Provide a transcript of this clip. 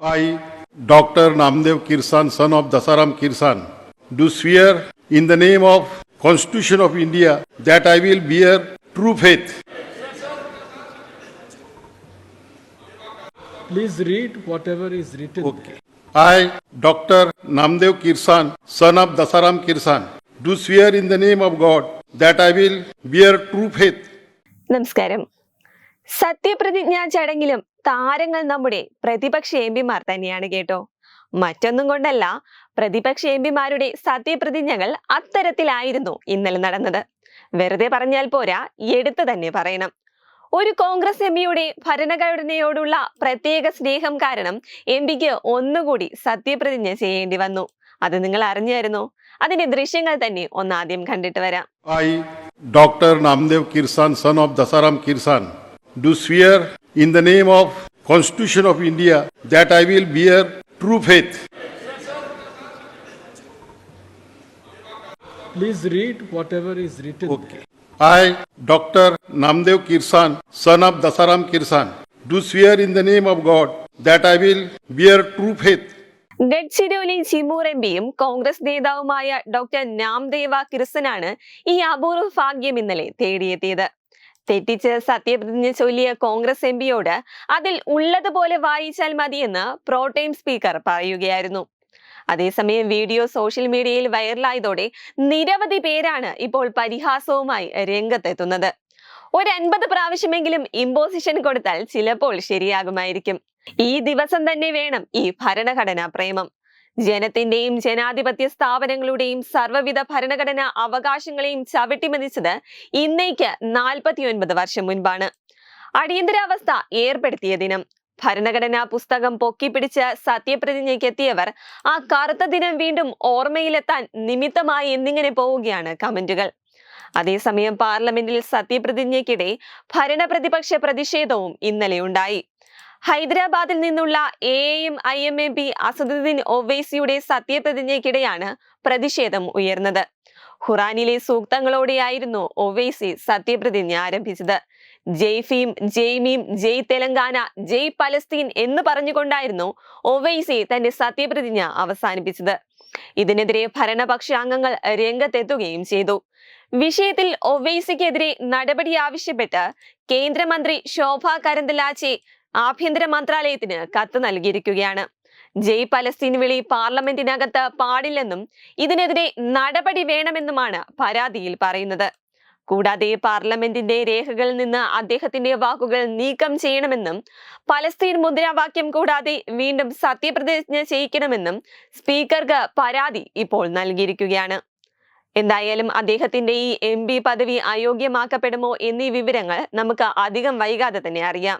I, Dr. Namdev Kirsan, son of Dasaram Kirsan, do swear in the name of Constitution of India that I will bear true faith Please read whatever is written. Okay. I, Dr. Namdev Kirsan, son of Dasaram Kirsan, do swear in the name of God that I will bear true faith നമസ്കാരം സത്യപ്രതിജ്ഞാ ചടങ്ങിലും താരങ്ങൾ നമ്മുടെ പ്രതിപക്ഷ M പിമാർ തന്നെയാണ് കേട്ടോ. മറ്റൊന്നും കൊണ്ടല്ല പ്രതിപക്ഷ എം പിമാരുടെ സത്യപ്രതിജ്ഞകൾ അത്തരത്തിലായിരുന്നു ഇന്നലെ നടന്നത്. വെറുതെ പറഞ്ഞാൽ പോരാ എടുത്തു തന്നെ പറയണം. ഒരു കോൺഗ്രസ് എം പിയുടെ ഭരണഘടനയോടുള്ള പ്രത്യേക സ്നേഹം കാരണം എം പിക്ക് ഒന്നുകൂടി സത്യപ്രതിജ്ഞ ചെയ്യേണ്ടി വന്നു. അത് നിങ്ങൾ അറിഞ്ഞായിരുന്നു? അതിന്റെ ദൃശ്യങ്ങൾ തന്നെ ഒന്ന് ആദ്യം കണ്ടിട്ട് വരാം. Doctor Namdev Kirsan son son of Kirsan do swear in the name of Constitution of India that I will bear true faith Please read whatever is written. Okay. I, Dr. Namdev Kirsan, son of Dasaram Kirsan, do swear in the name of God that I will bear true faith Gadchiroli Chimur M പിയും കോൺഗ്രസ് നേതാവുമായ doctor നാംദേവ കിർസനാണ് ഈ അപൂർവ ഭാഗ്യം ഇന്നലെ തേടിയെത്തിയത് തെറ്റിച്ച് സത്യപ്രതിജ്ഞ ചൊല്ലിയ Congress M പിയോട് അതിൽ ഉള്ളതുപോലെ വായിച്ചാൽ മതിയെന്ന് പ്രോട്ടൈം സ്പീക്കർ പറയുകയായിരുന്നു. അതേസമയം വീഡിയോ സോഷ്യൽ മീഡിയയിൽ വൈറലായതോടെ നിരവധി പേരാണ് ഇപ്പോൾ പരിഹാസവുമായി രംഗത്തെത്തുന്നത്. ഒരു അൻപത് പ്രാവശ്യമെങ്കിലും ഇമ്പോസിഷൻ കൊടുത്താൽ ചിലപ്പോൾ ശരിയാകുമായിരിക്കും. ഈ ദിവസം തന്നെ വേണം ഈ ഭരണഘടനാ പ്രേമം. ജനത്തിന്റെയും ജനാധിപത്യ സ്ഥാപനങ്ങളുടെയും സർവവിധ ഭരണഘടനാ അവകാശങ്ങളെയും ചവിട്ടിമതിച്ചത് ഇന്നേക്ക് നാൽപ്പത്തിയൊൻപത് വർഷം മുൻപാണ്. അടിയന്തരാവസ്ഥ ഏർപ്പെടുത്തിയ ദിനം. ഭരണഘടനാ പുസ്തകം പൊക്കിപ്പിടിച്ച് സത്യപ്രതിജ്ഞയ്ക്ക് ആ കറുത്ത ദിനം വീണ്ടും ഓർമ്മയിലെത്താൻ നിമിത്തമായി എന്നിങ്ങനെ പോവുകയാണ് കമന്റുകൾ. അതേസമയം പാർലമെന്റിൽ സത്യപ്രതിജ്ഞയ്ക്കിടെ ഭരണപ്രതിപക്ഷ പ്രതിഷേധവും ഇന്നലെ ഉണ്ടായി ഹൈദരാബാദിൽ നിന്നുള്ള A M I M A B Asaduddin ഒവൈസിയുടെ സത്യപ്രതിജ്ഞയ്ക്കിടെയാണ് പ്രതിഷേധം ഉയർന്നത്. ഖുറാനിലെ സൂക്തങ്ങളോടെയായിരുന്നു ഒവൈസി സത്യപ്രതിജ്ഞ ആരംഭിച്ചത്. ജയ് ഫീം ജയ് മീം ജയ് തെലങ്കാന ജയ് പലസ്തീൻ എന്ന് പറഞ്ഞുകൊണ്ടായിരുന്നു ഒവൈസി തന്റെ സത്യപ്രതിജ്ഞ അവസാനിപ്പിച്ചത്. ഇതിനെതിരെ ഭരണപക്ഷ അംഗങ്ങൾ രംഗത്തെത്തുകയും ചെയ്തു. വിഷയത്തിൽ ഒവൈസിക്കെതിരെ നടപടി ആവശ്യപ്പെട്ട് കേന്ദ്രമന്ത്രി ശോഭ കരന്തലാച്ചെ ആഭ്യന്തര മന്ത്രാലയത്തിന് കത്ത് നൽകിയിരിക്കുകയാണ്. ജയ് പലസ്തീൻ വിളി പാർലമെന്റിനകത്ത് പാടില്ലെന്നും ഇതിനെതിരെ നടപടി വേണമെന്നുമാണ് പരാതിയിൽ പറയുന്നത്. കൂടാതെ പാർലമെന്റിന്റെ രേഖകളിൽ നിന്ന് അദ്ദേഹത്തിന്റെ വാക്കുകൾ നീക്കം ചെയ്യണമെന്നും പലസ്തീൻ മുദ്രാവാക്യം കൂടാതെ വീണ്ടും സത്യപ്രതിജ്ഞ ചെയ്യിക്കണമെന്നും സ്പീക്കർക്ക് പരാതി ഇപ്പോൾ നൽകിയിരിക്കുകയാണ്. എന്തായാലും അദ്ദേഹത്തിന്റെ ഈ എം പദവി അയോഗ്യമാക്കപ്പെടുമോ എന്നീ വിവരങ്ങൾ നമുക്ക് അധികം വൈകാതെ തന്നെ അറിയാം.